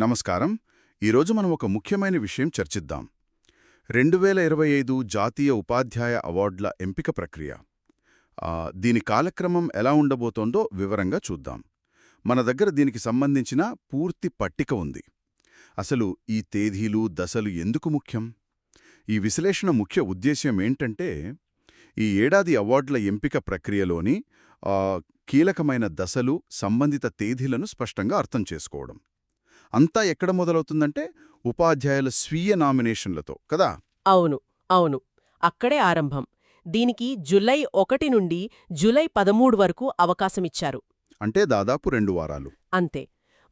నమస్కారం. ఈరోజు మనం ఒక ముఖ్యమైన విషయం చర్చిద్దాం. రెండు వేల ఇరవై ఐదు జాతీయ ఉపాధ్యాయ అవార్డుల ఎంపిక ప్రక్రియ. దీని కాలక్రమం ఎలా ఉండబోతోందో వివరంగా చూద్దాం. మన దగ్గర దీనికి సంబంధించిన పూర్తి పట్టిక ఉంది. అసలు ఈ తేదీలు దశలు ఎందుకు ముఖ్యం? ఈ విశ్లేషణ ముఖ్య ఉద్దేశ్యం ఏంటంటే ఈ ఏడాది అవార్డుల ఎంపిక ప్రక్రియలోని కీలకమైన దశలు సంబంధిత తేదీలను స్పష్టంగా అర్థం చేసుకోవడం. అంతా ఎక్కడ మొదలవుతుందంటే ఉపాధ్యాయుల స్వీయ నామినేషన్లతో కదా? అవును అవును. అక్కడే ఆరంభం. దీనికి జులై ఒకటి నుండి జులై పదమూడు వరకు అవకాశమిచ్చారు. అంటే దాదాపు రెండు వారాలు. అంతే.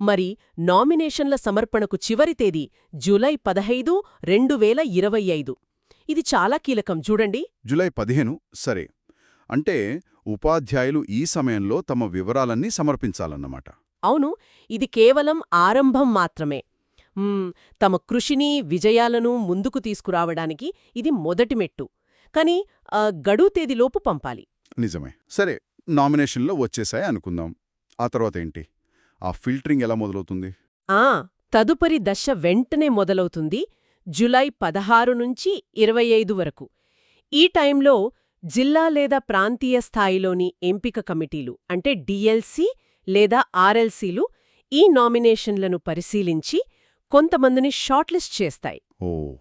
మరి నామినేషన్ల సమర్పణకు చివరి తేదీ జులై పదహైదు రెండు వేల ఇరవై ఐదు. ఇది చాలా కీలకం. చూడండి. జులై పదిహేను? సరే. అంటే ఉపాధ్యాయులు ఈ సమయంలో తమ వివరాలన్నీ సమర్పించాలన్నమాట. అవును ఇది కేవలం ఆరంభం మాత్రమే. తమ కృషిని విజయాలను ముందుకు తీసుకురావడానికి ఇది మొదటి మెట్టు. కాని గడువు తేదీలోపు పంపాలి. నిజమే. సరే నామినేషన్లో వచ్చేసాయి అనుకుందాం. ఆ తర్వాత ఏంటి? ఆ ఫిల్టరింగ్ ఎలా మొదలవుతుంది? ఆ తదుపరి దశ వెంటనే మొదలవుతుంది జులై పదహారు నుంచి ఇరవై ఐదు వరకు. ఈ టైంలో జిల్లా లేదా ప్రాంతీయ స్థాయిలోని ఎంపిక కమిటీలు అంటే డిఎల్సి లేదా ఆర్ఎల్సీలు ఈ నామినేషన్లను పరిశీలించి కొంతమందిని షార్ట్లిస్ట్ చేస్తాయి. ఓ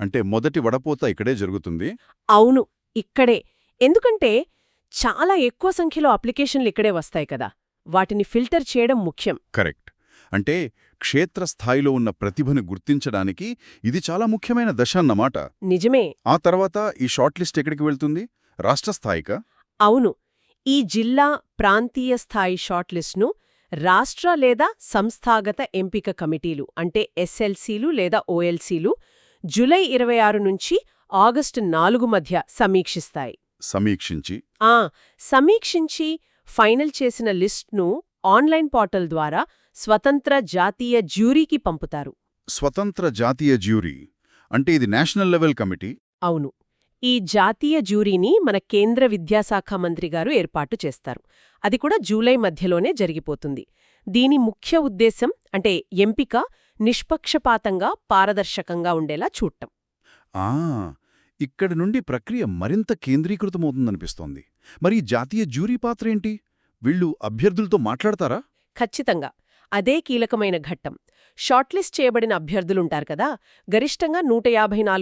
అంటే మొదటి వడపోత ఇక్కడే జరుగుతుంది? అవును ఇక్కడే. ఎందుకంటే చాలా ఎక్కువ సంఖ్యలో అప్లికేషన్లు ఇక్కడే వస్తాయి కదా. వాటిని ఫిల్టర్ చేయడం ముఖ్యం. కరెక్ట్. అంటే క్షేత్రస్థాయిలో ఉన్న ప్రతిభను గుర్తించడానికి ఇది చాలా ముఖ్యమైన దశ అన్నమాట. నిజమే. ఆ తర్వాత ఈ షార్ట్ లిస్ట్ ఎక్కడికి వెళ్తుంది? రాష్ట్ర స్థాయికా? అవును ఈ జిల్లా ప్రాంతీయ స్థాయి షార్ట్లిస్ట్ను రాష్ట్ర లేదా సంస్థాగత ఎంపిక కమిటీలు అంటే ఎస్ఎల్సీలు లేదా ఓఎల్సీలు జులై ఇరవై ఆరు నుంచి ఆగస్టు నాలుగు మధ్య సమీక్షిస్తాయి. సమీక్షించి? ఆ సమీక్షించి ఫైనల్ చేసిన లిస్ట్ను ఆన్లైన్ పోర్టల్ ద్వారా స్వతంత్ర జాతీయ జ్యూరీకి పంపుతారు. స్వతంత్ర జాతీయ జ్యూరీ? అంటే ఇది నేషనల్ లెవెల్ కమిటీ? అవును. ఈ జాతీయ జ్యూరీని మన కేంద్ర విద్యాశాఖ మంత్రి గారు ఏర్పాటు చేస్తారు. అది కూడా జూలై మధ్యలోనే జరిగిపోతుంది. దీని ముఖ్య ఉద్దేశం అంటే ఎంపిక నిష్పక్షపాతంగా పారదర్శకంగా ఉండేలా చూడటం. ఆ! ఇక్కడి నుండి ప్రక్రియ మరింత కేంద్రీకృతమవుతుందనిపిస్తోంది. మరి జాతీయ జ్యూరీ పాత్ర ఏంటి? వీళ్ళు అభ్యర్థులతో మాట్లాడతారా? ఖచ్చితంగా. అదే కీలకమైన ఘట్టం. షార్ట్లిస్ట్ చేయబడిన అభ్యర్థులుంటారు కదా గరిష్టంగా నూట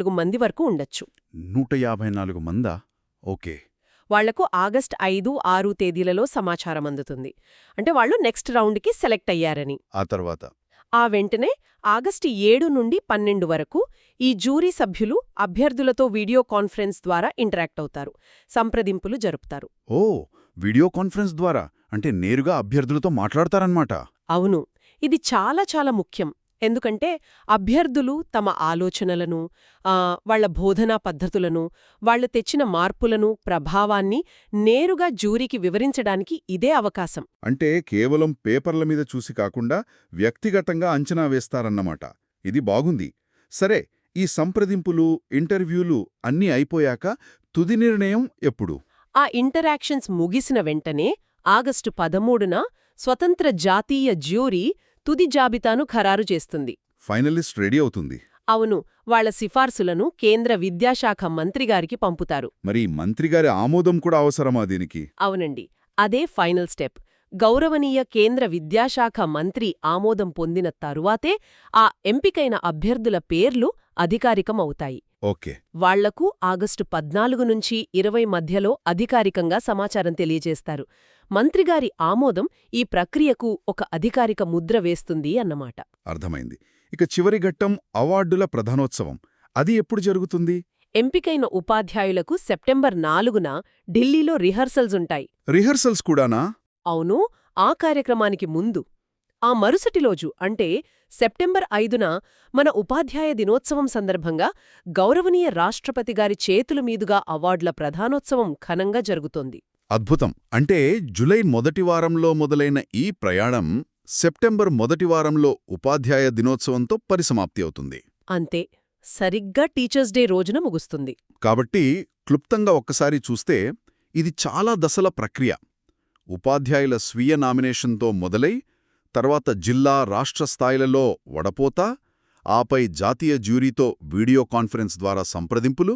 మంది వరకు ఉండొచ్చు. నూట మందా? ఓకే. వాళ్ళకు ఆగస్ట్ ఐదు ఆరు తేదీలలో సమాచారం అందుతుంది. అంటే వాళ్ళు నెక్స్ట్ రౌండ్కి సెలెక్ట్ అయ్యారని. ఆ తర్వాత? ఆ వెంటనే ఆగస్టు ఏడు నుండి పన్నెండు వరకు ఈ జూరీ సభ్యులు అభ్యర్థులతో వీడియో కాన్ఫరెన్స్ ద్వారా ఇంటరాక్ట్ అవుతారు. సంప్రదింపులు జరుపుతారు. ఓ వీడియో కాన్ఫరెన్స్ ద్వారా. అంటే నేరుగా అభ్యర్థులతో మాట్లాడతారన్నమాట. అవును ఇది చాలా చాలా ముఖ్యం. ఎందుకంటే అభ్యర్థులు తమ ఆలోచనలను ఆ, వాళ్ళ బోధనా పద్ధతులను వాళ్ళు తెచ్చిన మార్పులను ప్రభావాన్ని నేరుగా జూరీకి వివరించడానికి ఇదే అవకాశం. అంటే కేవలం పేపర్ల మీద చూసి కాకుండా వ్యక్తిగతంగా అంచనా వేస్తారన్నమాట. ఇది బాగుంది. సరే ఈ సంప్రదింపులు ఇంటర్వ్యూలు అన్నీ అయిపోయాక తుది నిర్ణయం ఎప్పుడు? ఆ ఇంటరాక్షన్స్ ముగిసిన వెంటనే ఆగస్టు పదమూడున స్వతంత్ర జాతీయ జ్యూరీ తుది జాబితాను ఖరారు చేస్తుంది. ఫైనలిస్ట్ రెడీ అవుతుంది. అవును వాళ్ళ సిఫార్సులను కేంద్ర విద్యాశాఖ మంత్రిగారికి పంపుతారు. మరి మంత్రిగారి ఆమోదం కూడా అవసరమా దీనికి? అవునండి అదే ఫైనల్ స్టెప్. గౌరవనీయ కేంద్ర విద్యాశాఖ మంత్రి ఆమోదం పొందిన తరువాతే ఆ ఎంపికైన అభ్యర్థుల పేర్లు అధికారికం అవుతాయి ఓకే. వాళ్ళకు ఆగస్టు పద్నాలుగు నుంచి ఇరవై మధ్యలో అధికారికంగా సమాచారం తెలియజేస్తారు. మంత్రిగారి ఆమోదం ఈ ప్రక్రియకు ఒక అధికారిక ముద్ర వేస్తుంది అన్నమాట. అర్థమైంది. ఇక చివరి ఘట్టం అవార్డుల ప్రధానోత్సవం. అది ఎప్పుడు జరుగుతుంది? ఎంపికైన ఉపాధ్యాయులకు సెప్టెంబర్ నాలుగున ఢిల్లీలో రిహర్సల్స్ ఉంటాయి. రిహర్సల్స్ కూడానా? అవును ఆ కార్యక్రమానికి ముందు. ఆ మరుసటి రోజు అంటే సెప్టెంబర్ ఐదున మన ఉపాధ్యాయ దినోత్సవం సందర్భంగా గౌరవనీయ రాష్ట్రపతి గారి చేతుల మీదుగా అవార్డుల ప్రధానోత్సవం ఘనంగా జరుగుతోంది. అద్భుతం. అంటే జులై మొదటి వారంలో మొదలైన ఈ ప్రయాణం సెప్టెంబర్ మొదటి వారంలో ఉపాధ్యాయ దినోత్సవంతో పరిసమాప్తి అవుతుంది. అంతే. సరిగ్గా టీచర్స్ డే రోజున ముగుస్తుంది. కాబట్టి క్లుప్తంగా ఒక్కసారి చూస్తే ఇది చాలా దశల ప్రక్రియ. ఉపాధ్యాయుల స్వీయ నామినేషన్తో మొదలై తర్వాత జిల్లా రాష్ట్ర స్థాయిలలో వడపోత ఆపై జాతీయ జ్యూరీతో వీడియో కాన్ఫరెన్స్ ద్వారా సంప్రదింపులు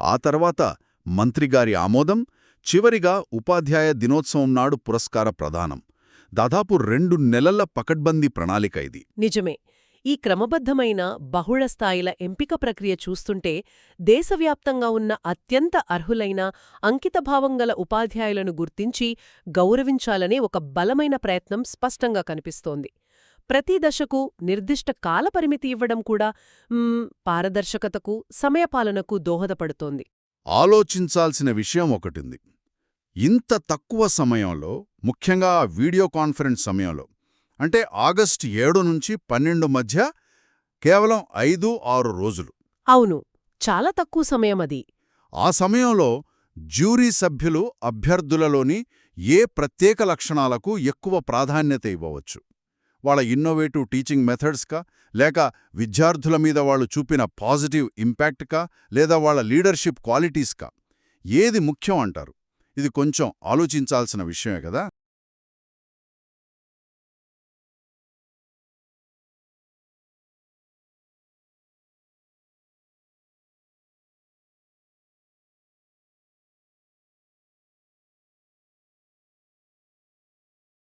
ఆ తర్వాత మంత్రిగారి ఆమోదం చివరిగా ఉపాధ్యాయ దినోత్సవం నాడు పురస్కార ప్రదానం. దాదాపు రెండు నెలల పకడ్బందీ ప్రణాళిక ఇది. నిజమే. ఈ క్రమబద్ధమైన బహుళ స్థాయిల ఎంపిక ప్రక్రియ చూస్తుంటే దేశవ్యాప్తంగా ఉన్న అత్యంత అర్హులైన అంకితభావం గల ఉపాధ్యాయులను గుర్తించి గౌరవించాలనే ఒక బలమైన ప్రయత్నం స్పష్టంగా కనిపిస్తోంది. ప్రతి దశకు నిర్దిష్ట కాలపరిమితి ఇవ్వడం కూడా పారదర్శకతకు సమయపాలనకు దోహదపడుతోంది. ఆలోచించాల్సిన విషయం ఒకటింది. ఇంత తక్కువ సమయంలో ముఖ్యంగా వీడియో కాన్ఫరెన్స్ సమయంలో అంటే ఆగస్టు ఏడు నుంచి పన్నెండు మధ్య కేవలం ఐదు ఆరు రోజులు. అవును. చాలా తక్కువ సమయం అది. ఆ సమయంలో జ్యూరీ సభ్యులు అభ్యర్థులలోని ఏ ప్రత్యేక లక్షణాలకు ఎక్కువ ప్రాధాన్యత ఇవ్వవచ్చు? వాళ్ళ ఇన్నోవేటివ్ టీచింగ్ మెథడ్స్కా లేక విద్యార్థుల మీద వాళ్ళు చూపిన పాజిటివ్ ఇంపాక్ట్కా లేదా వాళ్ళ లీడర్షిప్ క్వాలిటీస్కా ఏది ముఖ్యం అంటారు? ఇది కొంచెం ఆలోచించాల్సిన విషయమే కదా?